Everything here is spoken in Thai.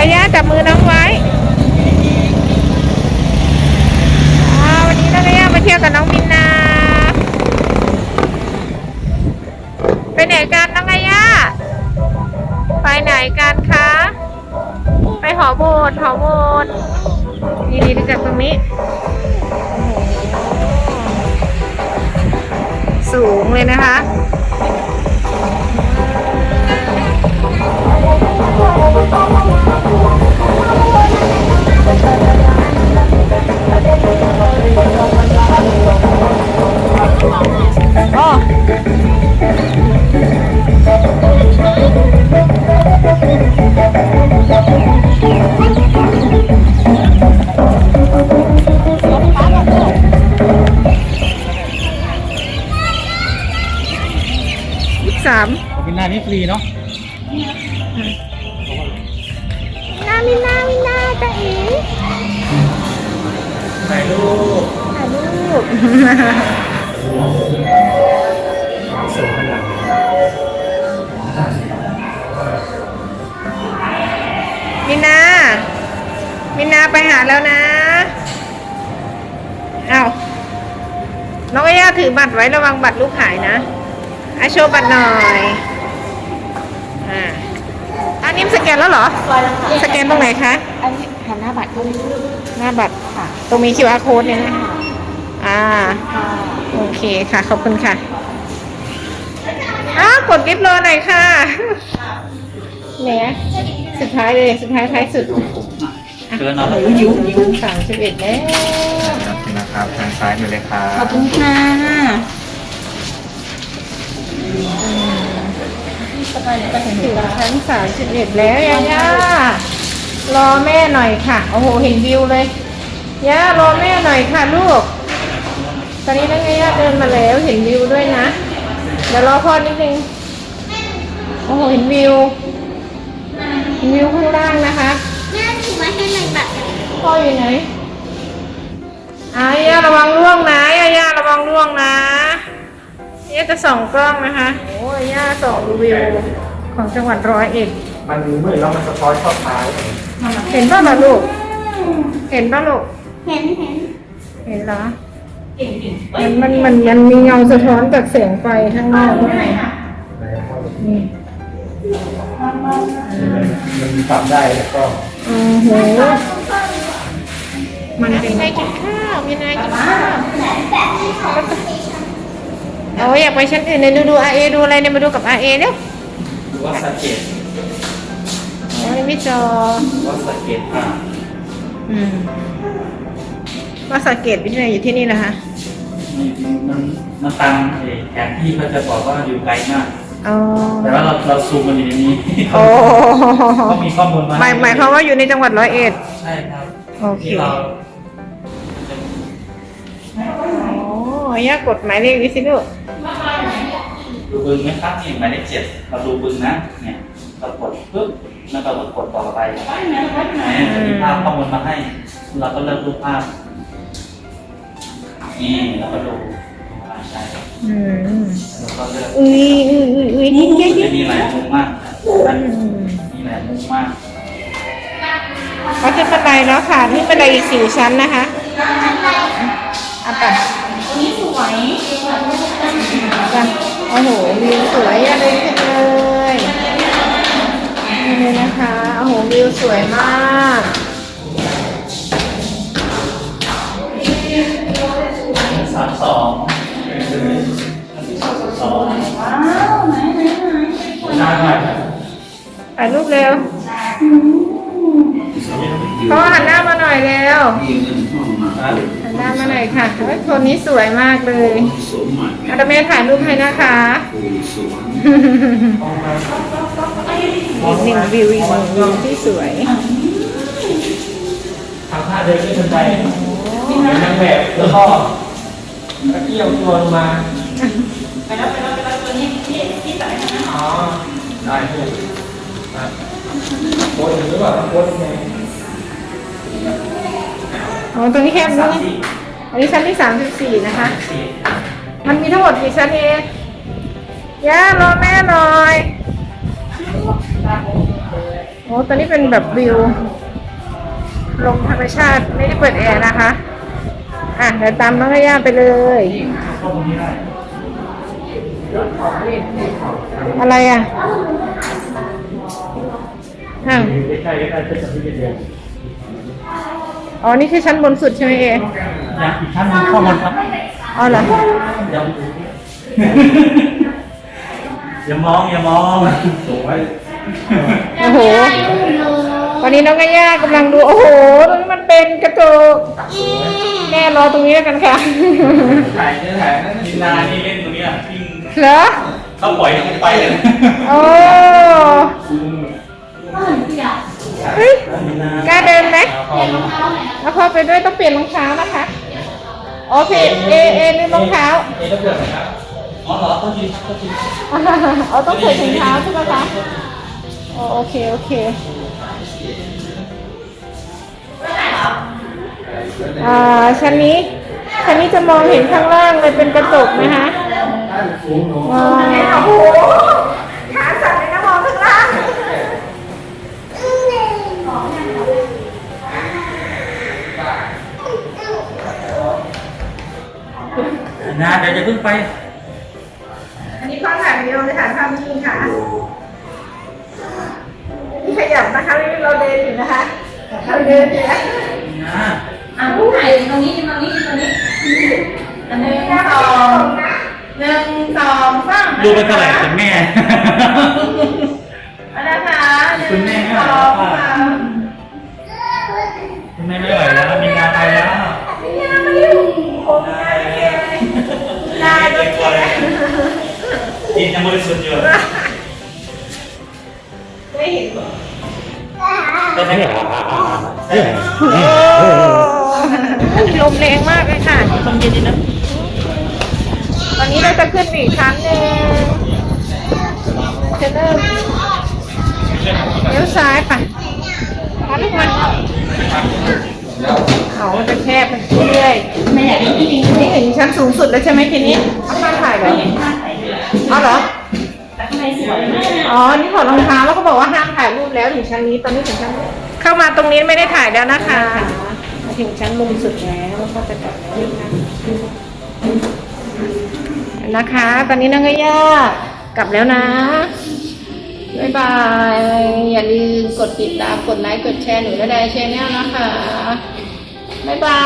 ระยะจับมือน้องไว้วันนี้น้องระยะมาเที่ยวกับน้องมินนาไปไหนกันน้องระยะไปไหนกันคะ ไปหอโบสถ์หอโบสถ์นี่นี่ดูจากตรงนี้ สูงเลยนะคะ สามกินหน้านี่ฟรีเนาะ ถ่ายรูปถ่ายรูปสูงขนาดนี้มินา มินาไปหาแล้วนะเอาวน้องย่าถือบัตรไว้ระวังบัตรลูกหายนะอาโชว์บัตรหน่อยอ่าอันนี้สแกนแล้วเหรอ สแกนตรงไหนคะ อันนี้หันหน้าบัตรเข้าไปหน้าบัตรค่ะ ตรงมี QR code เนี่ยนะอ่าค่ะโอเคค่ะ ขอบคุณค่ะอ้าวกดกิฟต์รอหน่อยค่ะเนี่ยสุดท้ายเลย สุดท้ายท้ายสุดเกินเอาโอ้ยยุยุสามสิบเอ็ดแล้วนะครับทางซ้ายมือเลยครับขอบคุณค่ะถึงชั้นสามสิบเอ็ดแล้วย่าย่ารอแม่หน่อยค่ะ โอ้โห เห็นวิวเลย ย่ารอแม่หน่อยค่ะลูก ตอนนี้นักย่าเดินมาแล้วเห็นวิวด้วยนะ เดี๋ยวรอพ่อนิดนึง โอ้โหเห็นวิวเห็นวิวข้างล่างนะคะแม่ถือมาให้หน่อยบัตรพ่ออยู่ไหนอาย่าระวังร่วงนะย่าย่าระวังร่วงนะย่าจะส่องกล้องนะคะ โอ้ยย่าส่องดูวิวของจังหวัดร้อยเอ็ดมันมืดแล้วมันสะท้อนเข้าท้ายเห็นป่ะล่ะลูก เห็นป่ะลูก เห็นเห็นเห็นเหรอมันมันมันมันมีเงาสะท้อนจากแสงไฟข้างนอกด้วยนี่มันปรับได้แล้วก็โอ้โหมันเป็นไงกินข้าวมีนายกินข้าวเอาอยากไปชั้นอื่นเลยดูดูอาเอดูอะไรเนี่ยมาดูกับอาเอเนี่ยดูว่าสะเก็ดโอ้ยไม่จอ ว่าสะเก็ดอะอืม ว่าสังเกตวิทยาอยู่ที่นี่นะคะนี่มันมันตามไอ้แผนที่เขาจะบอกว่าอยู่ไกลมาก อ๋อแต่ว่าเราเราซูมมันอยู่ในนี้โอ้เขามีข้อมูลมาหมายหมายความว่าอยู่ในจังหวัดร้อยเอ็ด ใช่ครับโอเค ที่เราโอ้ยากกดหมายเลขดิสิลูกดูบึงไหมครับนี่หมายเลขเจ็ดเราดูบึงนะ เนี่ยเรากดปุ๊บแล้วเราก็กดต่อไปเนี่ยจะมีภาพข้อมูลมาให้ เราก็เลือกรูปภาพ นี่แล้วก็ดูภาพใช่อืมแล้วก็เลือกอุ้ยอุ้ยอุ้ยอุ้ยนี่นี่จะมีหลายมุมมากนมีหลายมุมมากเขาจะบันไดแล้วค่ะนี่บันไดอีกสี่ชั้นนะคะอะไปนี่สวยไปโอ้โหวิวสวยอะเลยขึ้นเลยนี่เลยนะคะโอ้โหวิวสวยมาก อยเร็วหันหน้ามาหน่อยค่ะเฮ้ยคนนี้สวยมากเลยอาตาเมถ่ายรูปให้นะคะอีกหนึ่งวิวอีกหนึ่งวิวที่สวยทำท่าเดินขึ้นบันไดเป็นนางแบบแล้วก็ตะเกียวตัวลงมาไปแล้วไปแล้วไปแล้วตัวนี้ที่ที่ไหนอ๋อได้พี่โค้ดหรือเปล่าโค้ดไง อ๋อตรงนี้แคบนี่อันนี้ชั้นที่สามสิบสี่นะคะ มันมีทั้งหมดกี่ชั้นเองย่ารอแม่หน่อยโอ้ตอนนี้เป็นแบบวิว ลมธรรมชาติไม่ได้เปิดแอร์นะคะ อะเดี๋ยวตามน้องย่าไปเลยเข้าตรงนี้ได้อะไรอะอะใกล้ๆใกล้ๆจะที่เดียว อ๋อ นี่คือชั้นบนสุดใช่ไหมเอยังอีกชั้นหนึงข้อมูลครับอ๋อเหรออย่าอย่ามองอย่ามองสวยโอ้โห วันนี้น้องย่ากำลังดู โอ้โหตรงนี้มันเป็นกระจกแม่รอตรงนี้แล้วกันค่ะ ถ่ายเนี่ยถ่ายนั่นนี่นานี่เล่นตรงเนี้ยวิ่งเหรอ เขาปล่อยให้ไปเลย โอ้ เฮ้ยกล้าเดินไหมแล้วพอไปด้วยต้องเปลี่ยนรองเท้านะคะอ๋อเพจเอ เอลืมรองเท้า เอต้องเปลี่ยนรอ๋อเหรอต้องยืนต้องยืนอ๋อต้องใส่ถุงเท้าใช่ไหมคะโอเค โอเคอ่าชั้นนี้ชั้นนี้จะมองเห็นข้างล่างเลยเป็นกระจกนะคะ ไป อันนี้ข้อถ่ายวิดีโอเลยค่ะภาพนิ่งค่ะนี่ขยับนะคะนี่เราเดินอยู่นะคะ เราเดินอยู่นะนาอะผู้ถ่ายตรงนี้ตรงนี้ตรงนี้หนึ่งสองหนึ่งสองสามดูไปเท่าไหร่คุณแม่อันนะคะหนึ่งคุณแม่ไม่สไหวอแล้วงค่ะสามคุณแม่ไม่ไหวแล้วมีนาไปแล้วน กินยังบริสุทธิ์อยู่ไม่เห็นก็ใช่ลมแรงมากเลยค่ะต้องกินนิดนะตอนนี้เราจะขึ้นไปอีกชั้นหนึ่งจะเริ่มเลี้ยวซ้ายป่ะมาลูกมาเขาจะแคบไปเรื่อยไม่อยากได้จริงๆนี่ถึงชั้นสูงสุดแล้วใช่ไหมทีนี้เอาข้างถ่ายแบบนี้ เอาเหรอ แต่ข้างในสวยมาก อ๋อ นี่ถอดรองเท้าแล้วก็บอกว่าห้ามถ่ายรูปแล้วถึงชั้นนี้ตอนนี้ถึงชั้นนี้เข้ามาตรงนี้ไม่ได้ถ่ายแล้วนะคะ มาถึงชั้นมุมสุดแล้วแล้วก็จะกลับแล้วนะคะนะคะ ตอนนี้น้องย่ากลับแล้วนะ บ๊ายบาย อย่าลืมกดติดตาม กดไลค์ กดแชร์หนูและได้ชแนลนะคะ บ๊ายบา